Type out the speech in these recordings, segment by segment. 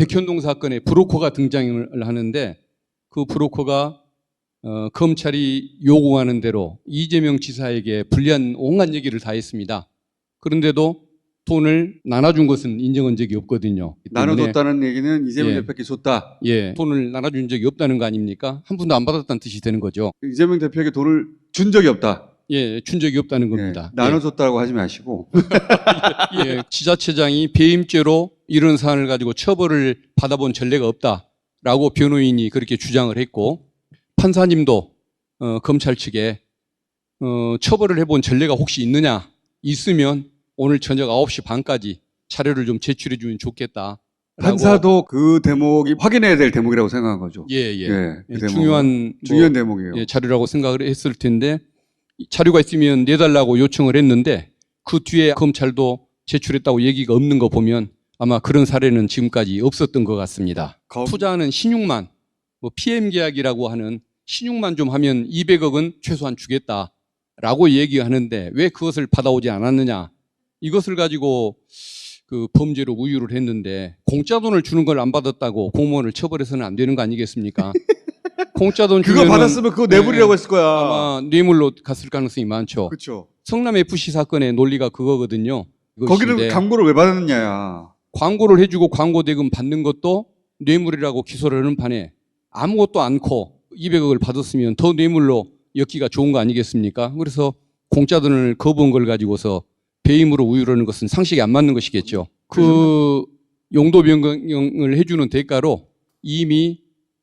백현동 사건에 브로커가 등장을 하는데 그 브로커가 어, 검찰이 요구하는 대로 이재명 지사에게 불리한 온갖 얘기를 다 했습니다. 그런데도 돈을 나눠준 것은 인정한 적이 없거든요. 나눠줬다는 얘기는 이재명 예. 대표께 줬다. 예, 돈을 나눠준 적이 없다는 거 아닙니까? 한 푼도 안 받았다는 뜻이 되는 거죠. 이재명 대표에게 돈을 준 적이 없다. 예, 준 적이 없다는 예, 겁니다. 나눠줬다고 하지 마시고 예, 예, 지자체장이 배임죄로 이런 사안을 가지고 처벌을 받아본 전례가 없다라고 변호인이 그렇게 주장을 했고 판사님도 어, 검찰 측에 어, 처벌을 해본 전례가 혹시 있느냐 있으면 오늘 저녁 9시 반까지 자료를 좀 제출해 주면 좋겠다. 판사도 그 대목이 확인해야 될 대목이라고 생각한 거죠. 예, 예. 예, 그 예, 대목은 중요한 중요한 뭐, 대목이에요. 예, 자료라고 생각을 했을 텐데 이 자료가 있으면 내달라고 요청을 했는데 그 뒤에 검찰도 제출했다고 얘기가 없는 거 보면 아마 그런 사례는 지금까지 없었던 것 같습니다. 검- 투자는 신용만, 뭐 PM 계약이라고 하는 신용만 좀 하면 200억은 최소한 주겠다라고 얘기하는데 왜 그것을 받아오지 않았느냐? 이것을 가지고 그 범죄로 우유를 했는데 공짜 돈을 주는 걸 안 받았다고 공무원을 처벌해서는 안 되는 거 아니겠습니까? 공짜 돈 그거 주면은 받았으면 그거 내부리라고 했을 거야. 아마 뇌물로 갔을 가능성이 많죠. 그렇죠. 성남 FC 사건의 논리가 그거거든요. 거기는 그것인데 광고를 왜 받았느냐야. 광고를 해주고 광고 대금 받는 것도 뇌물이라고 기소를 하는 판에 아무것도 않고 200억을 받았으면 더 뇌물로 엮기가 좋은 거 아니겠습니까? 그래서 공짜 돈을 거부한 걸 가지고서 배임으로 우유라는 것은 상식이 안 맞는 것이겠죠. 그 용도 변경을 해주는 대가로 이미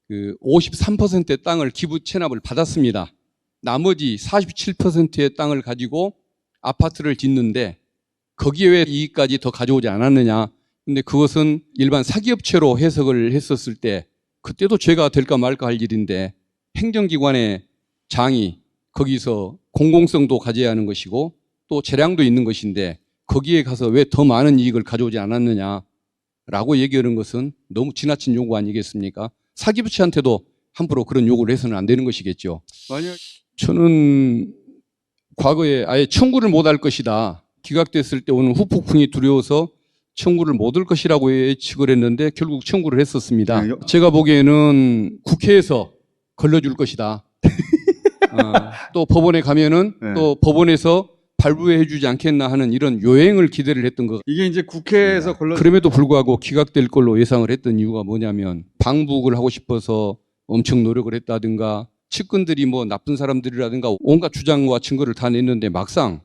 그 53%의 땅을 기부 체납을 받았습니다. 나머지 47%의 땅을 가지고 아파트를 짓는데 거기에 왜 이익까지 더 가져오지 않았느냐. 근데 그것은 일반 사기업체로 해석을 했었을 때 그때도 죄가 될까 말까 할 일인데 행정기관의 장이 거기서 공공성도 가져야 하는 것이고 또 재량도 있는 것인데 거기에 가서 왜 더 많은 이익을 가져오지 않았느냐라고 얘기하는 것은 너무 지나친 요구 아니겠습니까? 사기업체한테도 함부로 그런 요구를 해서는 안 되는 것이겠죠. 만약 저는 과거에 아예 청구를 못 할 것이다. 기각됐을 때 오는 후폭풍이 두려워서 청구를 못 할 것이라고 예측을 했는데 결국 청구를 했었습니다. 네, 여- 제가 보기에는 국회에서 걸러줄 것이다. 어, 또 법원에 가면은 네. 또 법원에서 발부해 주지 않겠나 하는 이런 요행을 기대를 했던 것 이게 이제 국회에서 걸러 그럼에도 불구하고 기각될 걸로 예상을 했던 이유가 뭐냐면 방북을 하고 싶어서 엄청 노력을 했다든가 측근들이 뭐 나쁜 사람들이라든가 온갖 주장과 증거를 다 냈는데 막상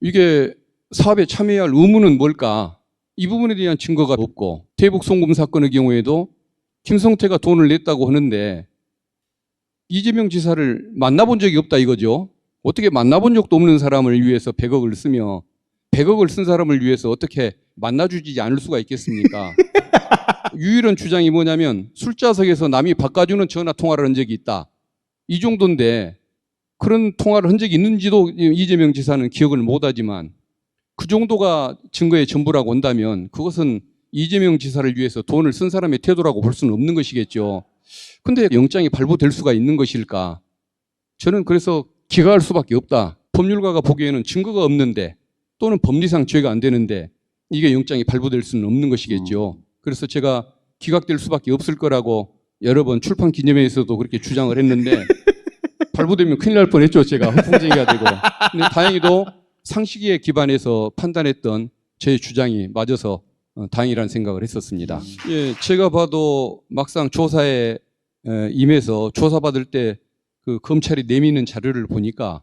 이게 사업에 참여할 의무는 뭘까? 이 부분에 대한 증거가 없고 대북 송금 사건의 경우에도 김성태가 돈을 냈다고 하는데 이재명 지사를 만나본 적이 없다 이거죠. 어떻게 만나본 적도 없는 사람을 위해서 100억을 쓰며 100억을 쓴 사람을 위해서 어떻게 만나주지 않을 수가 있겠습니까? 유일한 주장이 뭐냐면 술자석에서 남이 바꿔주는 전화 통화를 한 적이 있다. 이 정도인데 그런 통화를 한 적이 있는지도 이재명 지사는 기억을 못하지만 그 정도가 증거의 전부라고 한다면 그것은 이재명 지사를 위해서 돈을 쓴 사람의 태도라고 볼 수는 없는 것이겠죠. 근데 영장이 발부될 수가 있는 것일까? 저는 그래서 기각할 수밖에 없다. 법률가가 보기에는 증거가 없는데 또는 법리상 죄가 안 되는데 이게 영장이 발부될 수는 없는 것이겠죠. 그래서 제가 기각될 수밖에 없을 거라고 여러 번 출판 기념회에서도 그렇게 주장을 했는데 발부되면 큰일 날 뻔했죠. 제가 허풍쟁이가 되고. 근데 다행히도 상식에 기반해서 판단했던 제 주장이 맞아서 어, 다행이라는 생각을 했었습니다. 예, 제가 봐도 막상 조사에 에, 임해서 조사받을 때 그 검찰이 내미는 자료를 보니까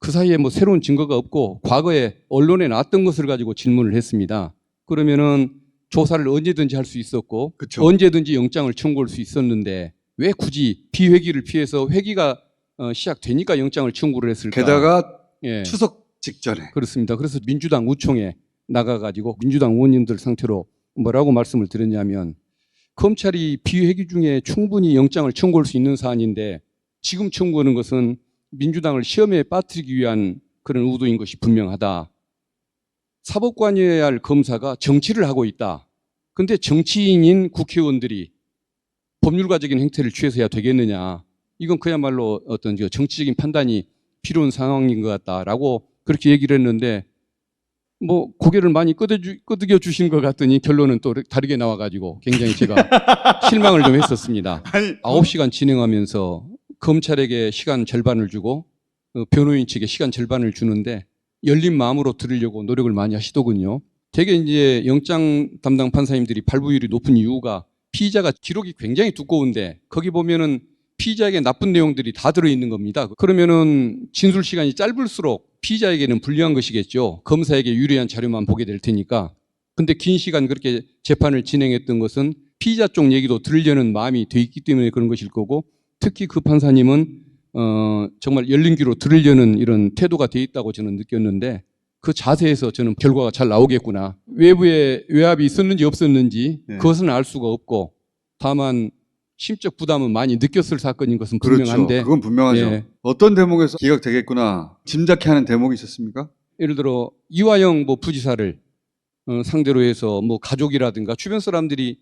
그 사이에 뭐 새로운 증거가 없고 과거에 언론에 나왔던 것을 가지고 질문을 했습니다. 그러면은 조사를 언제든지 할 수 있었고 그쵸. 언제든지 영장을 청구할 수 있었는데 왜 굳이 비회기를 피해서 회기가 어, 시작되니까 영장을 청구를 했을까? 게다가 예, 추석 직전에 그렇습니다. 그래서 민주당 우총에 나가가지고 민주당 의원님들 상태로 뭐라고 말씀을 드렸냐면 검찰이 비회기 중에 충분히 영장을 청구할 수 있는 사안인데 지금 청구하는 것은 민주당을 시험에 빠뜨리기 위한 그런 의도인 것이 분명하다. 사법관여야 할 검사가 정치를 하고 있다. 근데 정치인인 국회의원들이 법률가적인 행태를 취해서야 되겠느냐. 이건 그야말로 어떤 저 정치적인 판단이 필요한 상황인 것 같다라고 그렇게 얘기를 했는데 뭐 고개를 많이 끄덕여, 끄덕여 주신 것 같더니 결론은 또 다르게 나와가지고 굉장히 제가 실망을 좀 했었습니다. 아니 9시간 진행하면서 검찰에게 시간 절반을 주고 어, 변호인 측에 시간 절반을 주는데 열린 마음으로 들으려고 노력을 많이 하시더군요. 되게 이제 영장 담당 판사님들이 발부율이 높은 이유가 피의자가 기록이 굉장히 두꺼운데 거기 보면은 피의자에게 나쁜 내용들이 다 들어있는 겁니다. 그러면은 진술 시간이 짧을수록 피의자에게는 불리한 것이겠죠. 검사에게 유리한 자료만 보게 될 테니까. 근데 긴 시간 그렇게 재판을 진행했던 것은 피의자 쪽 얘기도 들으려는 마음이 돼 있기 때문에 그런 것일 거고 특히 그 판사님은 어, 정말 열린 귀로 들으려는 이런 태도가 돼 있다고 저는 느꼈는데 그 자세에서 저는 결과가 잘 나오겠구나. 외부에 외압이 있었는지 없었는지 네. 그것은 알 수가 없고 다만 심적 부담은 많이 느꼈을 사건인 것은 그렇죠. 분명한데 그건 분명하죠. 예. 어떤 대목에서 기각되겠구나 짐작해하는 대목이 있었습니까? 예를 들어 이화영 뭐 부지사를 어, 상대로 해서 뭐 가족이라든가 주변 사람들이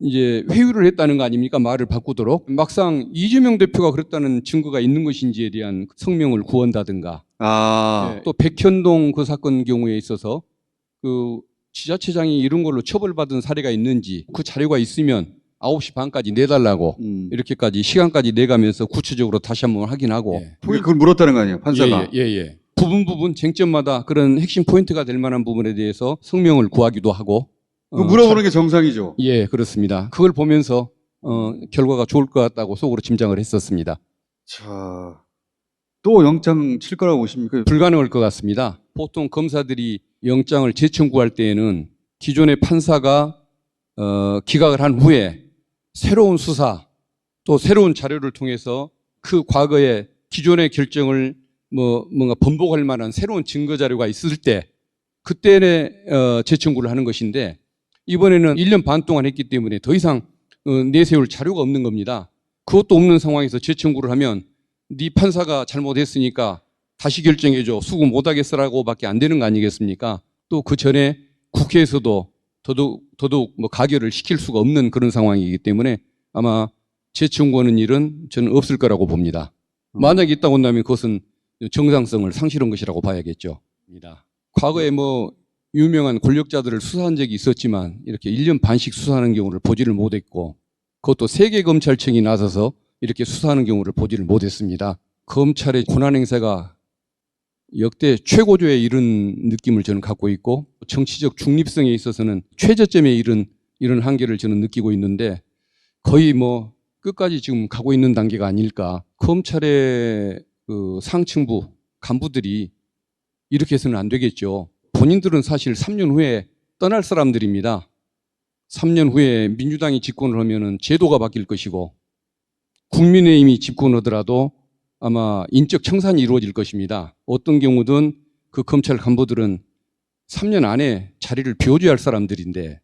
이제 회유를 했다는 거 아닙니까? 말을 바꾸도록. 막상 이재명 대표가 그랬다는 증거가 있는 것인지에 대한 성명을 구한다든가. 아. 예, 또 백현동 그 사건 경우에 있어서 그 지자체장이 이런 걸로 처벌받은 사례가 있는지 그 자료가 있으면 9시 반까지 내달라고 음. 이렇게까지 시간까지 내가면서 구체적으로 다시 한번 확인하고. 그게 그걸 물었다는 거 아니에요 판사가? 예, 예, 예, 예. 부분 부분 쟁점마다 그런 핵심 포인트가 될 만한 부분에 대해서 성명을 구하기도 하고 어, 물어보는 게 정상이죠. 참- 예 그렇습니다. 그걸 보면서 어, 결과가 좋을 것 같다고 속으로 짐작을 했었습니다. 자, 또 영장 칠 거라고 보십니까? 불가능할 것 같습니다. 보통 검사들이 영장을 재청구할 때에는 기존의 판사가 어, 기각을 한 후에 새로운 수사 또 새로운 자료를 통해서 그 과거의 기존의 결정을 뭐 뭔가 번복할 만한 새로운 증거 자료가 있을 때 그때에 어, 재청구를 하는 것인데 이번에는 1년 반 동안 했기 때문에 더 이상 어, 내세울 자료가 없는 겁니다. 그것도 없는 상황에서 재청구를 하면 네 판사가 잘못했으니까 다시 결정해줘 수긍 못하겠어라고밖에 안 되는 거 아니겠습니까? 또 그 전에 국회에서도 더더욱 더더욱 뭐 가결을 시킬 수가 없는 그런 상황이기 때문에 아마 재청구하는 일은 저는 없을 거라고 봅니다. 만약에 있다고 한다면 그것은 정상성을 상실한 것이라고 봐야겠죠. 입니다. 과거에 뭐 유명한 권력자들을 수사한 적이 있었지만 이렇게 1년 반씩 수사하는 경우를 보지를 못했고 그것도 세계 검찰청이 나서서 이렇게 수사하는 경우를 보지를 못했습니다. 검찰의 권한 행사가 역대 최고조에 이른 느낌을 저는 갖고 있고 정치적 중립성에 있어서는 최저점에 이른 이런 한계를 저는 느끼고 있는데 거의 뭐 끝까지 지금 가고 있는 단계가 아닐까. 검찰의 그 상층부 간부들이 이렇게 해서는 안 되겠죠. 본인들은 사실 3년 후에 떠날 사람들입니다. 3년 후에 민주당이 집권을 하면은 제도가 바뀔 것이고 국민의힘이 집권하더라도 아마 인적 청산이 이루어질 것입니다. 어떤 경우든 그 검찰 간부들은 3년 안에 자리를 비워줘야 할 사람들인데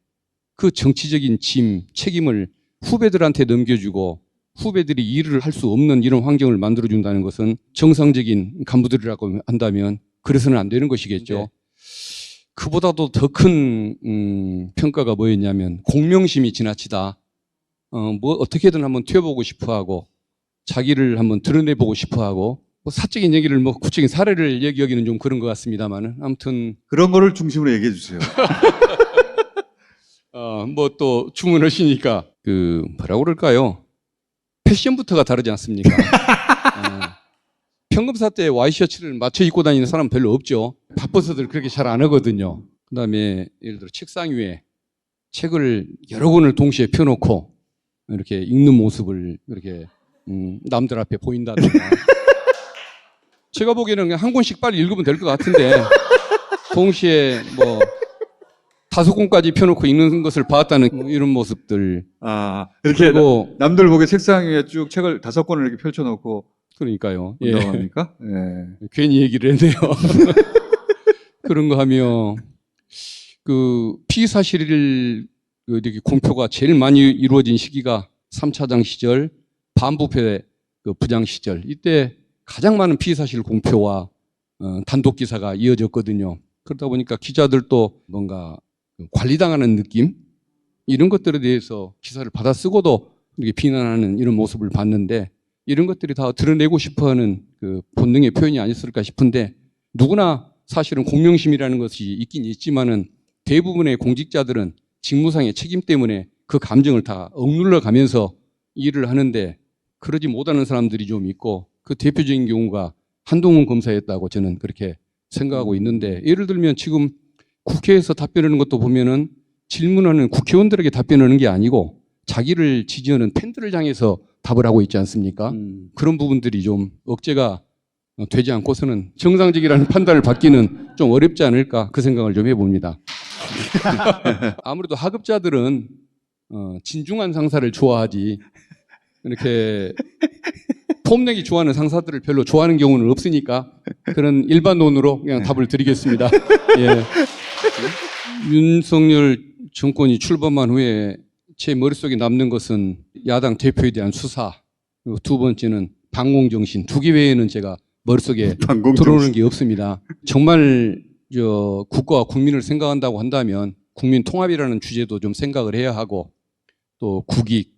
그 정치적인 짐, 책임을 후배들한테 넘겨주고 후배들이 일을 할 수 없는 이런 환경을 만들어준다는 것은 정상적인 간부들이라고 한다면 그래서는 안 되는 것이겠죠. 네. 그보다도 더큰 음, 평가가 뭐였냐면 공명심이 지나치다. 어, 뭐 어떻게든 한번 튀어보고 싶어하고 자기를 한번 드러내보고 싶어하고 뭐 사적인 얘기를 뭐 구체적인 사례를 얘기하기는 좀 그런 것 같습니다만은 아무튼 그런 거를 중심으로 얘기해 주세요. 어, 뭐 또 주문하시니까 그 뭐라고 그럴까요? 패션부터가 다르지 않습니까? 어, 평검사 때 와이셔츠를 맞춰 입고 다니는 사람 별로 없죠. 바빠서들 그렇게 잘 안 하거든요. 그 다음에 예를 들어 책상 위에 책을 여러 권을 동시에 펴놓고 이렇게 읽는 모습을 이렇게 음, 남들 앞에 보인다든가. 제가 보기에는 그냥 한 권씩 빨리 읽으면 될 것 같은데 동시에 뭐 다섯 권까지 펴놓고 읽는 것을 봤다는 뭐 이런 모습들 아, 이렇게 그리고 남들 보기에 책상 위에 쭉 책을 다섯 권을 이렇게 펼쳐놓고 그러니까요. 예. 운동합니까? 예. 괜히 얘기를 했네요. 그런 거 하며 그 피의 사실을 그 이렇게 공표가 제일 많이 이루어진 시기가 3차장 시절 반부패 그 부장 시절 이때 가장 많은 피의 사실 공표와 어, 단독 기사가 이어졌거든요. 그러다 보니까 기자들도 뭔가 그 관리당하는 느낌 이런 것들에 대해서 기사를 받아 쓰고도 이렇게 비난하는 이런 모습을 봤는데 이런 것들이 다 드러내고 싶어하는 그 본능의 표현이 아니었을까 싶은데 누구나 사실은 공명심이라는 것이 있긴 있지만은 대부분의 공직자들은 직무상의 책임 때문에 그 감정을 다 억눌러 가면서 일을 하는데 그러지 못하는 사람들이 좀 있고 그 대표적인 경우가 한동훈 검사였다고 저는 그렇게 생각하고 있는데 예를 들면 지금 국회에서 답변하는 것도 보면은 질문하는 국회의원들에게 답변하는 게 아니고 자기를 지지하는 팬들을 향해서 답을 하고 있지 않습니까? 음. 그런 부분들이 좀 억제가 어, 되지 않고서는 정상적이라는 판단을 받기는 좀 어렵지 않을까 그 생각을 좀 해봅니다. 아무래도 하급자들은 어, 진중한 상사를 좋아하지 이렇게 폼내기 좋아하는 상사들을 별로 좋아하는 경우는 없으니까 그런 일반론으로 그냥 답을 드리겠습니다. 예. 윤석열 정권이 출범한 후에 제 머릿속에 남는 것은 야당 대표에 대한 수사 그리고 두 번째는 방공정신 두 개 외에는 제가 머릿속에 방공 들어오는 게 없습니다. 정말 저 국가와 국민을 생각한다고 한다면 국민 통합이라는 주제도 좀 생각을 해야 하고 또 국익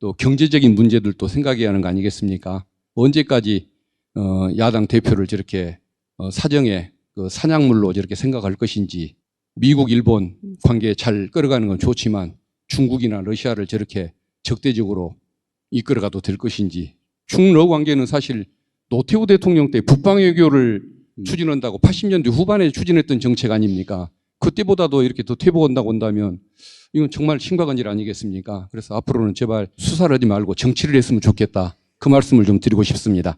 또 경제적인 문제들도 생각해야 하는 거 아니겠습니까? 언제까지 어, 야당 대표를 저렇게 어, 사정의 그 사냥물로 저렇게 생각할 것인지 미국 일본 관계 잘 끌어가는 건 좋지만 중국이나 러시아를 저렇게 적대적으로 이끌어가도 될 것인지 중러 관계는 사실 노태우 대통령 때 북방 외교를 음. 추진한다고 80년대 후반에 추진했던 정책 아닙니까? 그때보다도 이렇게 더 퇴보한다고 한다면 이건 정말 심각한 일 아니겠습니까? 그래서 앞으로는 제발 수사를 하지 말고 정치를 했으면 좋겠다. 그 말씀을 좀 드리고 싶습니다.